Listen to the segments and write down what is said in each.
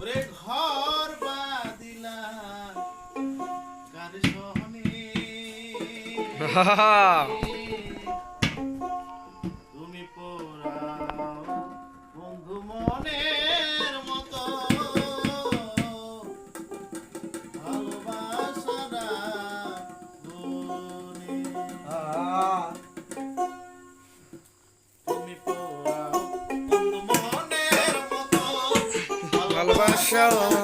ওরে ঘর বাদিলা কার সহনে? তুমি পো my show.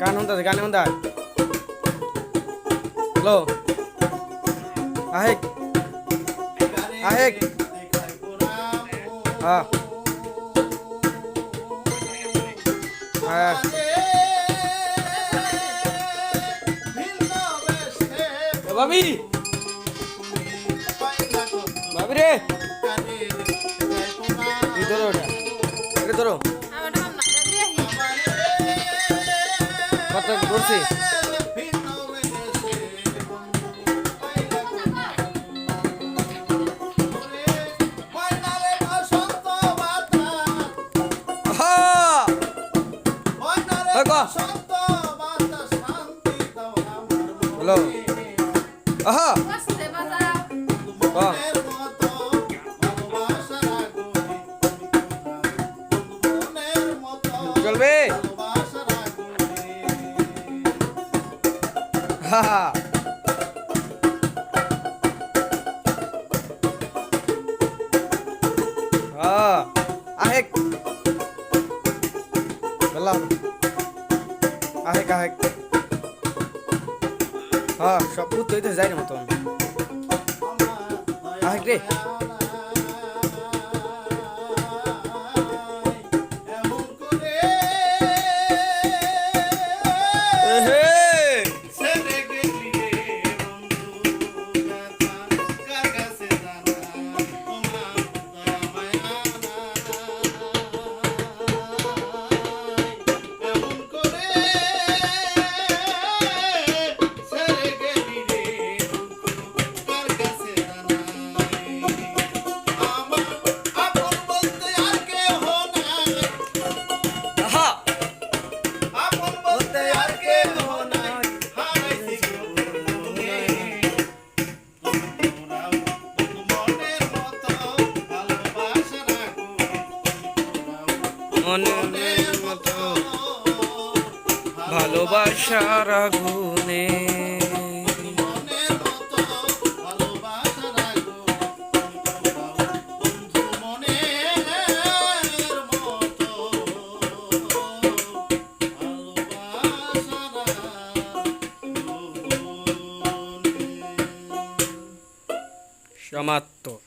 গান হুন্দাছে গান হুন্দা হ্যালো? আহেক। আহেক। হ্যাঁ। হ্যাঁ। ভাবি। ভাবি রে। ধরো এটা ধরো। sí. ঘা আহেক। বললাম আহেক আহেক। হ্যাঁ সব বুঝতে যাই না মতন। আহেক রে। ভালোবাসা রাখো সমাপ্ত।